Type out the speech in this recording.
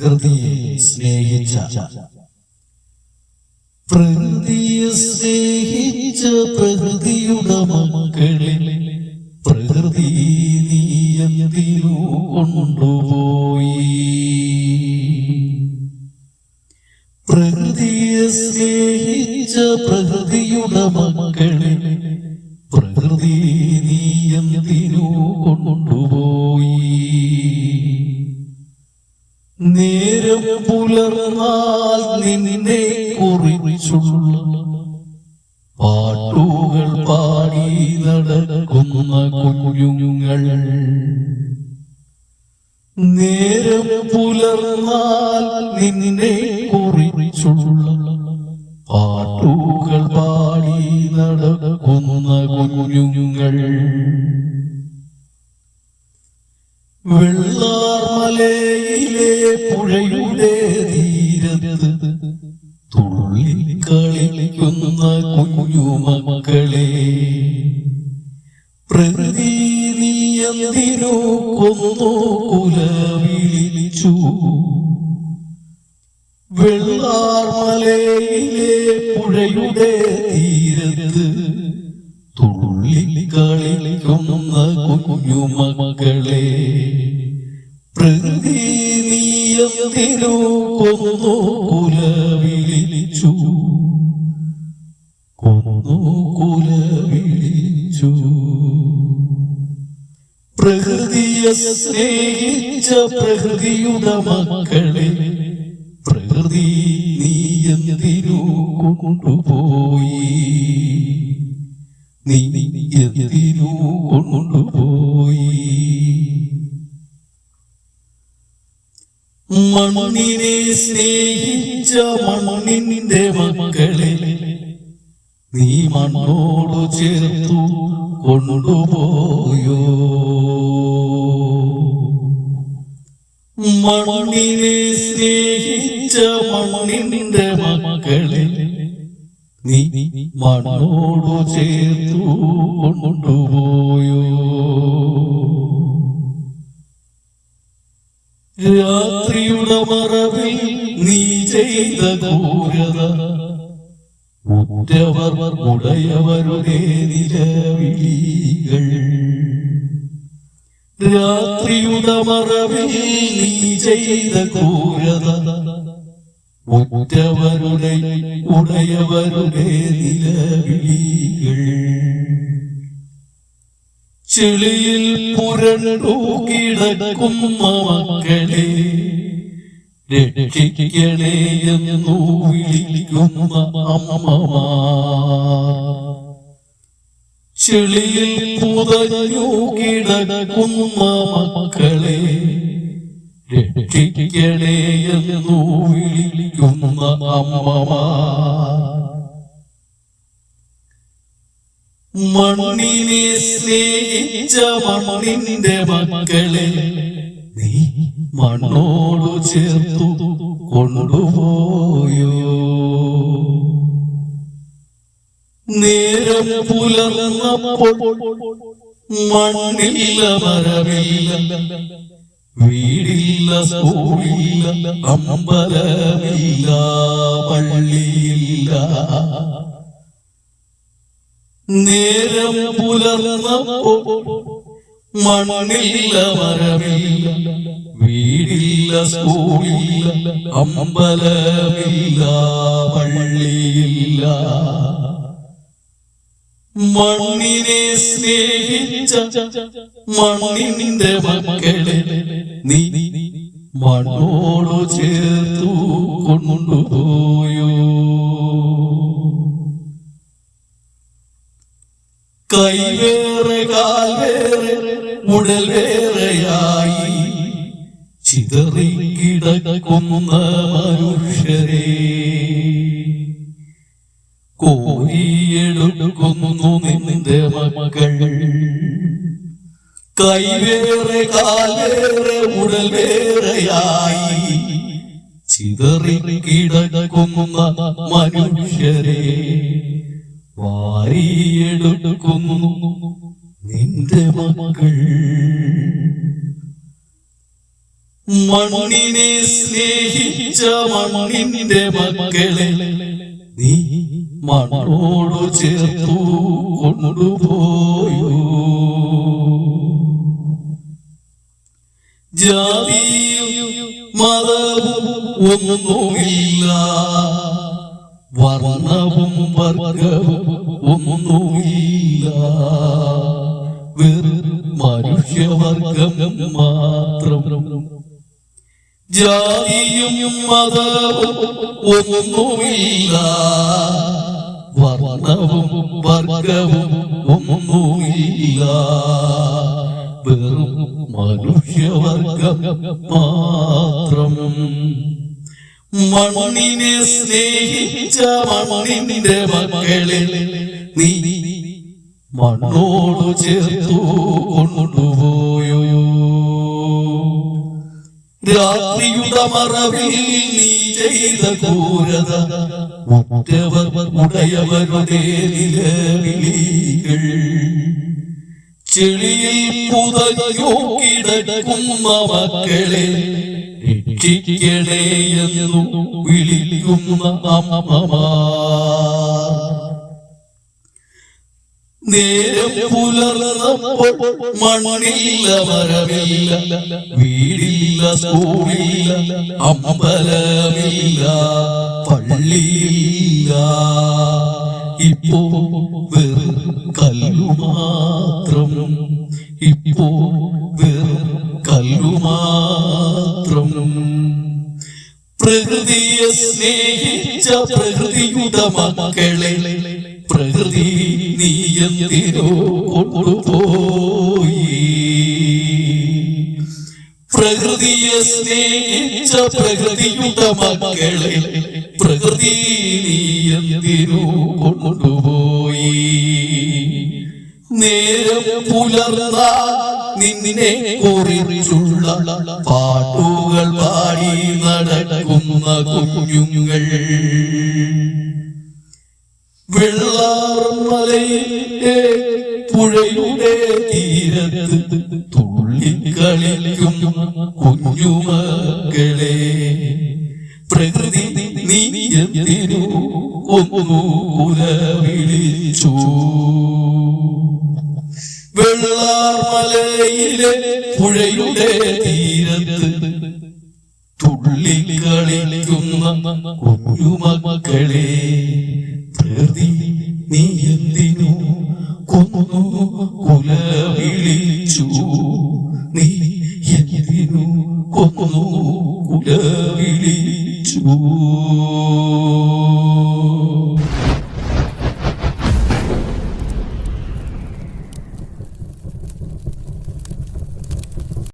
പ്രകൃതിയെ സ്നേഹിച്ച പ്രകൃതിയെ സ്നേഹിച്ച പ്രകൃതിയുടെ മക്കളിൽ പ്രകൃതി നീയതിരു കൊണ്ടുപോയി? പ്രകൃതിയെ സ്നേഹിച്ച പ്രകൃതിയുടെ മക്കളിൽ പ്രകൃതി നേരം പുലർന്നാൽ നിന്നെ കുറിച്ചുള്ള പാട്ടുകൾ പാടി നടക്കുന്ന കുഞ്ഞുങ്ങൾ. നേരം പുലർന്നാൽ നിന്നെ കുറിച്ചുള്ള പാട്ടുകൾ പാടി നടക്കുന്ന കുഞ്ഞുങ്ങൾ. വെള്ളാർമലയിലെ പുഴയുടെ തീരത്ത് തുള്ളിക്കളിക്കുന്ന കുഞ്ഞുമക്കളെ പ്രകൃതി നീയന്തിനു കൊന്നു കുലവിളിച്ചു? വെള്ളാർമലയിലെ പുഴയുടെ തീരത്ത് തുള്ളിക്കളിക്കുന്ന കുഞ്ഞുമക്കളെ പ്രകൃതി നീയന്തിനു കൊന്നു കുലവിളിച്ചു. കൊന്നു കുലവിളിച്ചു. പ്രകൃതിയെ സ്നേഹിച്ച പ്രകൃതിയുടെ മക്കളെ പ്രകൃതി നീയന്തിനു കൊണ്ടുപോയി നീ സ്നേഹിച്ച മണ്ണിന്റെ മക്കളെ നീ മണ്ണോട് ചേർത്തു കൊണ്ടുപോയോ? മണ്ണിനെ സ്നേഹിച്ച മണ്ണിന്റെ മക്കളെ നീ മണ്ണോട് ചേർത്തു കൊണ്ടുപോയോ? രാത്രിയുടെ മറ ചെയ്ത ക്രൂരത ഉറ്റവർ ഉടയവരുടെ നിലവിളികൾ. രാത്രിയുടെ മറവിൽ നീ ചെയ്ത ക്രൂരത ഉറ്റവരുടെ ഉടയവരുടെ നിലവിളികൾ. ചെളിയിൽ പുരണ്ടു കിടക്കും മക്കളെ. രക്ഷിക്കണേ വിളിക്കുന്ന അമ്മമാ. ചെളിയിൽ പുതഞ്ഞു കിടക്കുന്ന മക്കളെ രക്ഷിക്കണേയെന്നു വിളിക്കുന്ന അമ്മമാ. മണ്ണിനെ സ്നേഹിച്ച മണ്ണിന്റെ മക്കളെ നീ മണ്ണോട് ചേർത്തു കൊണ്ടുപോയോ? നേരം പുലർന്നപ്പോൾ മണ്ണില്ല മരമില്ല. വീടില്ല സ്കൂളില്ല അമ്പലമില്ല പള്ളിയില്ല. നേരം പുലർന്നപ്പോൾ മണ്ണില്ല മരമില്ല. വീടില്ല സ്കൂളില്ല അമ്പലമില്ല പള്ളിയില്ല. മണ്ണിനെ സ്നേഹിച്ച മണ്ണിന്റെ മക്കളെ നീ മണ്ണോട് ചേർത്തു കൊണ്ടുപോയോ? കൈവേറെ കാൽവേറെ വേറെയായി ചിതറിക്കിടക്കുന്ന മനുഷ്യരെ. കോരിയെടുക്കുന്നു നിന്റെ മകൾ. കൈവേറെ കാലേറെ ഉടൽ വേറെയായി ചിതറിക്കിടക്കുന്ന മനുഷ്യരെ. വാരിയെടുക്കുന്നു നിന്റെ മകൾ. മണ്ണിനെ സ്നേഹിച്ച മണ്ണിന്റെ മക്കളെ നീ മണ്ണോട് ചേർത്തു കൊണ്ടുപോയോ? ജാതിയും മതവും ഒന്നുമില്ല വർണവും വർഗവും ഒന്നുമില്ല. വെറും മനുഷ്യവർഗം മാത്രം ജാതിയും മതവും ഒന്നുമില്ല. വർണവും വർഗവും ഒന്നുമില്ല. വെറും മനുഷ്യവർഗം മാത്രം. മണ്ണിനെ സ്നേഹിച്ച മണ്ണിന്റെ മക്കളെ നീ മണ്ണോട് ചേർത്തു കൊണ്ടുപോയോ ചെളിയിൽ പുതയോ കിടക്കുന്ന മക്കളെ രക്ഷിക്കണേ വിളിക്കുന്ന അമ്മമാർ. നേരം പുലർന്നപ്പോൾ മണ്ണില്ല മരമില്ല വീടില്ല സ്കൂളില്ല അമ്പലമില്ല പള്ളിയില്ല. ഇപ്പോ വെറും കല്ലു മാത്രം. ഇപ്പോ വെറും കല്ലു മാത്രം. പ്രകൃതിയെ സ്നേഹിച്ച പ്രകൃതിയുടെ മക്കളെ പ്രകൃതി നീ എന്തിനോ കൊണ്ടുപോയി. പ്രകൃതിയെ സ്നേഹിച്ച പ്രകൃതിയുടെ മക്കളെ പ്രകൃതി നീ എന്തിനോ കൊണ്ടുപോയി. നേരം പുലർന്ന നിന്നെ കുറിച്ചുള്ള പാട്ടുകൾ പാടി നടക്കുന്ന കുഞ്ഞുങ്ങൾ. വെള്ളാർമലയിലെ പുഴയുടെ തീരത്ത് തുള്ളിക്കളിക്കും കുഞ്ഞുമക്കളെ പ്രകൃതി നീ എന്തിനു ഒന്നു കുലവിളിച്ചു. വെള്ളാർമലയിലെ പുഴയുടെ തീരത്ത് തുള്ളിക്കളിക്കുന്ന കുഞ്ഞുമക്കളെ പ്രതി നീ എന്തിനു കൊന്നു? കുല വിളിച്ചു നീ എന്തിനു കൊന്നു? കുല വിളിച്ചു